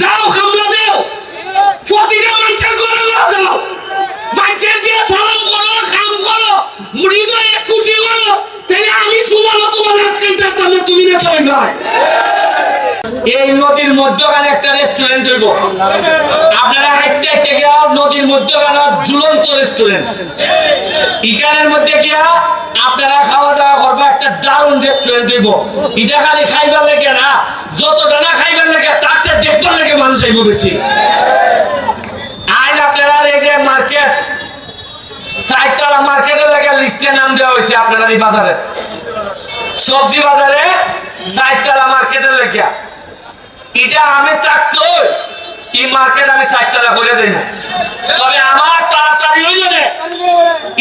যাও খামলা দেও। প্রতিটা নদীর মধ্যখানে একটা রেস্টুরেন্ট আপনারা রেস্টুরেন্ট ইখানের মধ্যে গিয়া আপনারা খাওয়া দাওয়া করব একটা দারুণ রেস্টুরেন্ট হইব। খালি খাইবার লেগে না, যতটা না খাইবার লেগে তার চেয়ে মানুষ আইব বেশি আইন আপনারা এই যে মার্কেট সাইতলা মার্কেটের লেগে লিস্টে নাম দেওয়া হয়েছে আপনারা এই বাজারে। সবজি বাজারে সাইতলা মার্কেটের লেগে। এটা আমি থাকতো এই মার্কেট আমি সাইতলা করে যাই না। তবে আমার তাড়াতাড়ি হইল না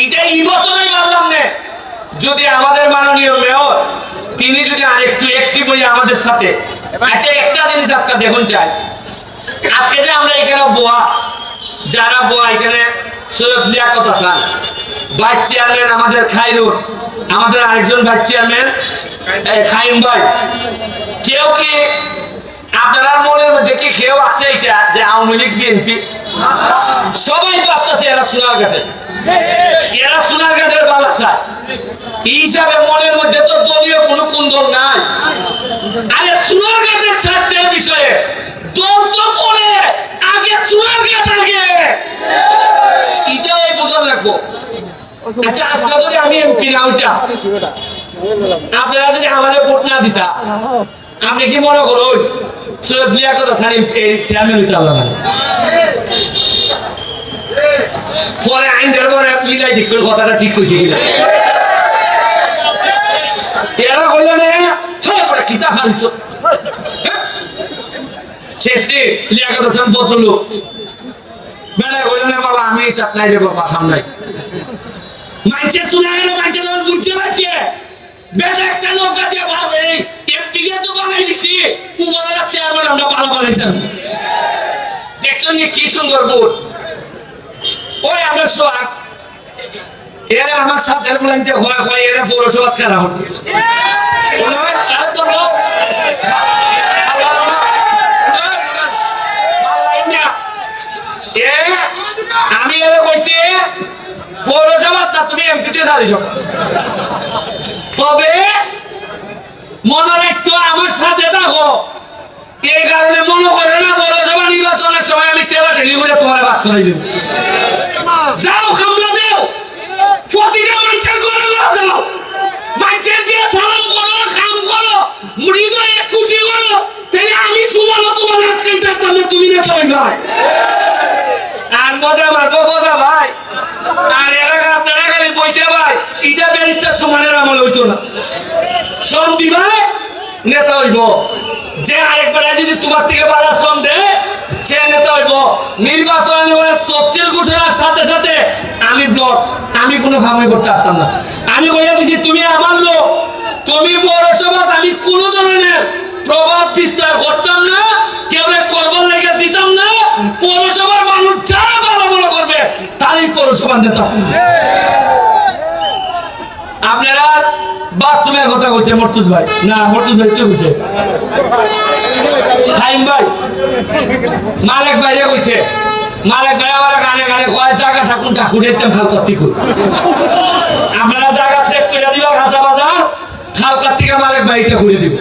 এটা এই বছরই মানলাম না। যদি আমাদের মাননীয় মেয়র, তিনি যদি আরেকটু একটি বই আমাদের সাথে। আচ্ছা একটা জিনিস আজকে দেখুন চাই। আজকে যে আমরা এখানে বোয়া, যারা বোয়া, এখানে সৈয়দ লিয়াকত হাসান ভাইস চেয়ারম্যান আমাদের খাইরুর আমাদের আরেকজন ভাইস চেয়ারম্যান খাইম ভাই। কেউ কি আপনার মনের মধ্যে কি কেউ আছে এটা, যে আওয়ামী লীগ বিএনপি সবাই ভাবতেছে এরা সোনার ঘাটে এরা সোনার ঘাটের বালাসা এই হিসাবে মনের মধ্যে তো দলীয় কোনো কুন্দল নাই। আরে সোনার বোঝা লাগবো। আচ্ছা আজকে যদি আমি এমপি না হইতাম, আপনারা যদি আমাদের ভোট না দিতা, আপনি কি মনে করুন? সৈয়দ লিয়াকত হাসান এই চেয়ারম্যান হইতে হবে পরে আইন যার পরে মিলাই ঠিক করে কথাটা ঠিক কইছে কিনা। এরা কইল না হ্যাঁ হারিছ? শেষে লিয়াকত হাসান বদললো না বাবা আমি নাই রে বাবা খাম নাই। মানছে শুনে গেল মানছে যখন বুঝতে পারছে বেলা একটা নৌকা দিয়ে ভালো এমপিকে তো বানাই দিছি উপরে আছে আমার ভালো বানাইছেন দেখছেন কি সুন্দর বোর্ড ওই আমার সোয়াগ এরা আমার সাথে হয় হয় এরা পৌরসভা খেলা হতো আমি এরা কইছি তা তুমি এমপিতে দাঁড়িয়েছ তবে মনে রাখতো আমার সাথে থাকো এই কারণে মনে করে না, পৌরসভা নির্বাচনের সময় আমি টেলা টেলি করে তোমার বাস করাই দেবো। যাও খামলা দেও। প্রতিটা মানুষের ঘরে যাও। মানুষের দিয়ে সালাম করো খাম করো হৃদয়ে খুশি করো। তাহলে আমি সুমানো তোমার আজকে থাকতাম তুমি না তো ভাই। আর মজা মারবো মজা ভাই আর এরা আপনারা খালি বইতে ভাই এটা ব্যারিস্টার সমানের আমল হইতো না। শ্রম দিবা, নেতা হইব। যে আরেকবার যদি তোমার থেকে বাধা শ্রম দেয় সে নেতা হইব। নির্বাচন তফসিল ঘোষণার সাথে সাথে আমি ব্লক আমি কোনো কামই করতে পারতাম না। আমি বলে দিছি, তুমি আমার লোক, তুমি পৌরসভা আমি কোনো ধরনের প্রভাব বিস্তার করতাম না, কেউ করবার লেগে দিতাম না, পৌরসভার মানুষ যারা ভালো ভালো করবে, তারই পৌরসভার নেতা। আপনারা বাথরুমের কথা বলছে মর্তুজ ভাই। না, মর্তুজ ভাই কে বলছে? খাইম ভাই, মালিক বাইরে কইছে মালিক ভাই আমার গানে গানে কয়, জায়গা ঠাকুর ঠাকুর এতেম খাল করতে আপনারা জায়গা সেভ করে দিবা, খাঁচা বাজার খাল থেকে মালিক ভাইটা ঘুরে দিব।